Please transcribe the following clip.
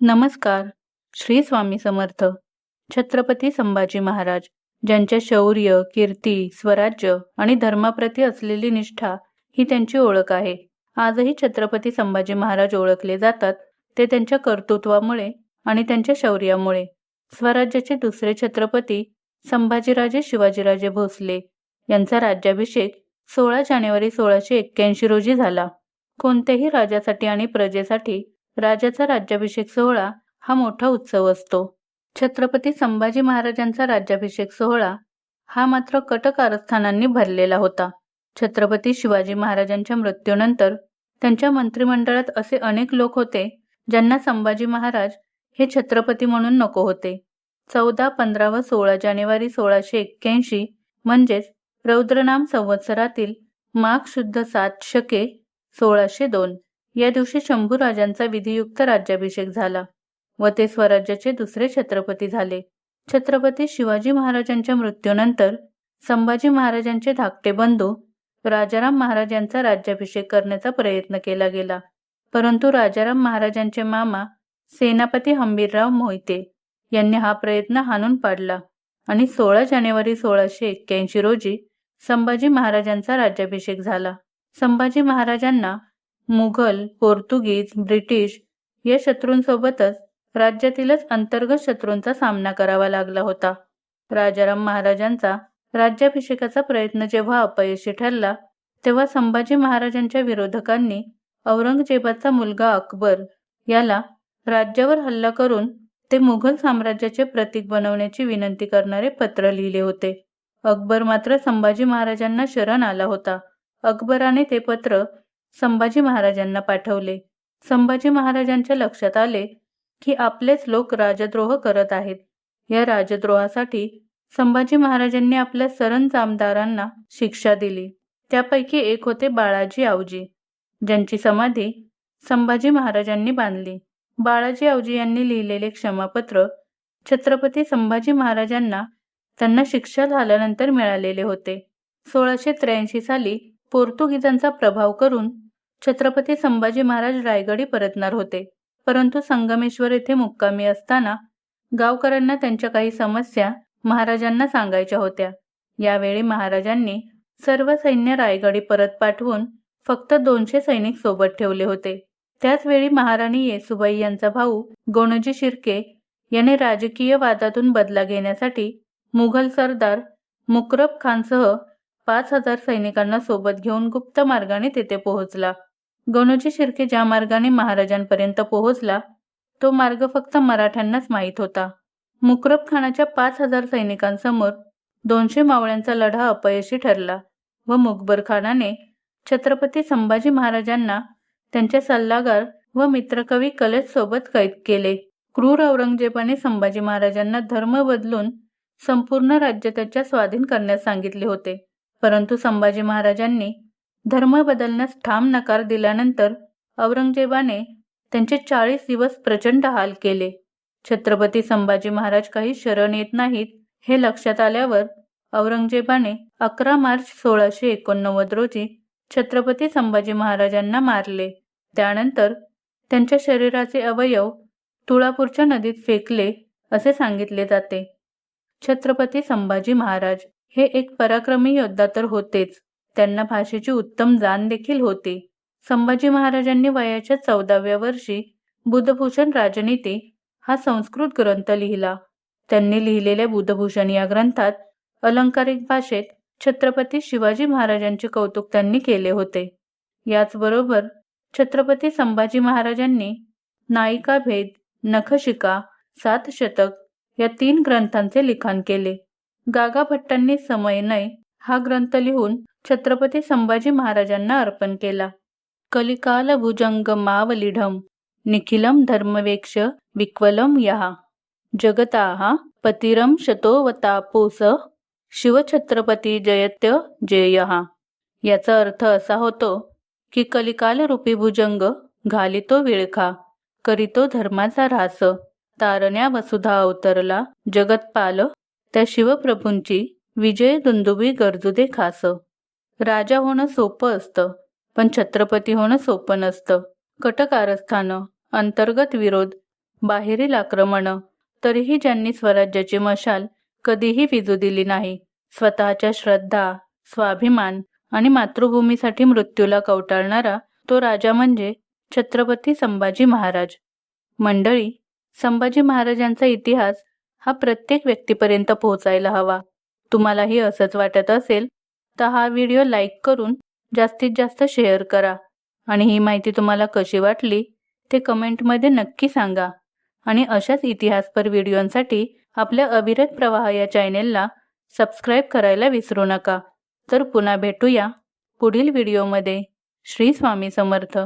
नमस्कार. श्री स्वामी समर्थ. छत्रपती संभाजी महाराज ज्यांच्या शौर्य कीर्ती स्वराज्य आणि धर्माप्रती असलेली निष्ठा ही त्यांची ओळख आहे. आजही छत्रपती संभाजी महाराज ओळखले जातात ते त्यांच्या कर्तृत्वामुळे आणि त्यांच्या शौर्यामुळे. स्वराज्याचे दुसरे छत्रपती संभाजीराजे शिवाजीराजे भोसले यांचा राज्याभिषेक सोळा जानेवारी सोळाशे एक्क्याऐंशी रोजी झाला. कोणत्याही राजासाठी आणि प्रजेसाठी राजाचा राज्याभिषेक सोहळा हा मोठा उत्सव असतो. छत्रपती संभाजी महाराजांचा राज्याभिषेक सोहळा हा मात्र कटक आरस्थानांनी भरलेला होता. छत्रपती शिवाजी महाराजांच्या मृत्यूनंतर त्यांच्या मंत्रिमंडळात असे अनेक लोक होते ज्यांना संभाजी महाराज हे छत्रपती म्हणून नको होते. चौदा पंधरा व सोळा जानेवारी सोळाशे एक्क्याऐंशी म्हणजेच रौद्रनाम संवत्सरातील माघ शुद्ध सात शके सोळाशे दोन. या दिवशी शंभू राजांचा विधियुक्त राज्याभिषेक झाला व ते स्वराज्याचे दुसरे छत्रपती झाले. छत्रपती शिवाजी महाराजांच्या मृत्यूनंतर संभाजी महाराजांचे धाकटे बंधू राजाराम महाराज यांचा राज्याभिषेक करण्याचा प्रयत्न केला गेला. परंतु राजाराम महाराजांचे मामा सेनापती हंबीरराव मोहिते यांनी हा प्रयत्न हाणून पाडला आणि सोळा जानेवारी सोळाशे एक्क्याऐंशी रोजी संभाजी महाराजांचा राज्याभिषेक झाला. संभाजी महाराजांना मुघल पोर्तुगीज ब्रिटिश या शत्रूंसोबतच राज्यातीलच अंतर्गत शत्रूंचा सामना करावा लागला होता. राजाराम महाराजांचा राज्याभिषेकाचा प्रयत्न जेव्हा अपयशी ठरला तेव्हा संभाजी महाराजांच्या विरोधकांनी औरंगजेबाचा मुलगा अकबर याला राज्यावर हल्ला करून ते मुघल साम्राज्याचे प्रतीक बनवण्याची विनंती करणारे पत्र लिहिले होते. अकबर मात्र संभाजी महाराजांना शरण आला होता. अकबराने ते पत्र संभाजी महाराजांना पाठवले. संभाजी महाराजांच्या लक्षात आले की आपलेच लोक राजद्रोह करत आहेत. या राजद्रोहासाठी संभाजी महाराजांनी आपल्या सरंजामदारांना शिक्षा दिली. त्यापैकी एक होते बाळाजी आवजी ज्यांची समाधी संभाजी महाराजांनी बांधली. बाळाजी आवजी यांनी लिहिलेले क्षमापत्र छत्रपती संभाजी महाराजांना त्यांना शिक्षा झाल्यानंतर मिळालेले होते. सोळाशे त्र्याऐंशी साली पोर्तुगीजांचा प्रभाव करून छत्रपती संभाजी महाराज रायगडी परतणार होते. परंतु संगमेश्वर येथे मुक्कामी असताना गावकऱ्यांना त्यांच्या काही समस्या महाराजांना सांगायच्या होत्या. यावेळी महाराजांनी सर्व सैन्य रायगडी परत पाठवून फक्त दोनशे सैनिक सोबत ठेवले होते. त्याचवेळी महाराणी येसुबाई यांचा भाऊ गोणजी शिर्के याने राजकीय वादातून बदला घेण्यासाठी मुघल सरदार मुकरब खानसह पाच हजार सैनिकांना सोबत घेऊन गुप्त मार्गाने तेथे पोहोचला. गणोजी शिर्के ज्या मार्गाने महाराजांपर्यंत पोहोचला तो मार्ग फक्त मराठ्यांनाच माहीत होता. मुकरब खानाच्या पाच हजार सैनिकांसमोर दोनशे मावळ्यांचा लढा अपयशी ठरला व मुकबर खानाने छत्रपती संभाजी महाराजांना त्यांचे सल्लागार व मित्रकवी कलेज सोबत कैद केले. क्रूर औरंगजेबाने संभाजी महाराजांना धर्म बदलून संपूर्ण राज्य त्याच्या स्वाधीन करण्यास सांगितले होते. परंतु संभाजी महाराजांनी धर्म बदलण्यास ठाम नकार दिल्यानंतर औरंगजेबाने त्यांचे चाळीस दिवस प्रचंड हाल केले. छत्रपती संभाजी महाराज काही शरण येत नाहीत हे लक्षात आल्यावर औरंगजेबाने अकरा मार्च सोळाशे एकोणनव्वद रोजी छत्रपती संभाजी महाराजांना मारले. त्यानंतर त्यांच्या शरीराचे अवयव तुळापूरच्या नदीत फेकले असे सांगितले जाते. छत्रपती संभाजी महाराज हे एक पराक्रमी योद्धा तर होतेच. त्यांना भाषेची उत्तम जाण देखील होती. संभाजी महाराजांनी वयाच्या चौदाव्या वर्षी बुधभूषण राजनीती हा संस्कृत ग्रंथ लिहिला. त्यांनी लिहिलेल्या बुधभूषण या ग्रंथात अलंकारिक भाषेत छत्रपती शिवाजी महाराजांचे कौतुक त्यांनी केले होते. याचबरोबर छत्रपती संभाजी महाराजांनी नायिका भेद नखशिका सात शतक या तीन ग्रंथांचे लिखाण केले. गागाभट्टांनी समय समयनय हा ग्रंथ लिहून छत्रपती संभाजी महाराजांना अर्पण केला. कलिकाल भुजंग मावलिढम निखिलम धर्मवेक्ष विक्वलम यहा जगताहा पतिरम शतोवतापोस शिवछत्रपती जयत्य जेयहा याचा अर्थ असा होतो की कलिकाल रूपी भुजंग घालितो विळखा करीतो धर्माचा ऱ्हास तारण्या वसुधा अवतरला जगतपाल त्या शिवप्रभूंची विजय दुंदुबी गरजू दे खास. राजा होणं सोपं असतं पण छत्रपती होणं सोपं नसतं. कटकारस्थानं अंतर्गत विरोध बाहेरील आक्रमणं तरीही ज्यांनी स्वराज्याची मशाल कधीही विजू दिली नाही स्वतःच्या श्रद्धा स्वाभिमान आणि मातृभूमीसाठी मृत्यूला कवटाळणारा तो राजा म्हणजे छत्रपती संभाजी महाराज. मंडळी संभाजी महाराजांचा इतिहास हा प्रत्येक व्यक्तीपर्यंत पोहोचायला हवा. तुम्हालाही असंच वाटत असेल तर हा व्हिडिओ लाईक करून जास्तीत जास्त शेअर करा. आणि ही माहिती तुम्हाला कशी वाटली ते कमेंटमध्ये नक्की सांगा. आणि अशाच इतिहासपर व्हिडिओंसाठी आपल्या अविरत प्रवाह या चॅनेलला सबस्क्राईब करायला विसरू नका. तर पुन्हा भेटूया पुढील व्हिडिओमध्ये. श्री स्वामी समर्थ.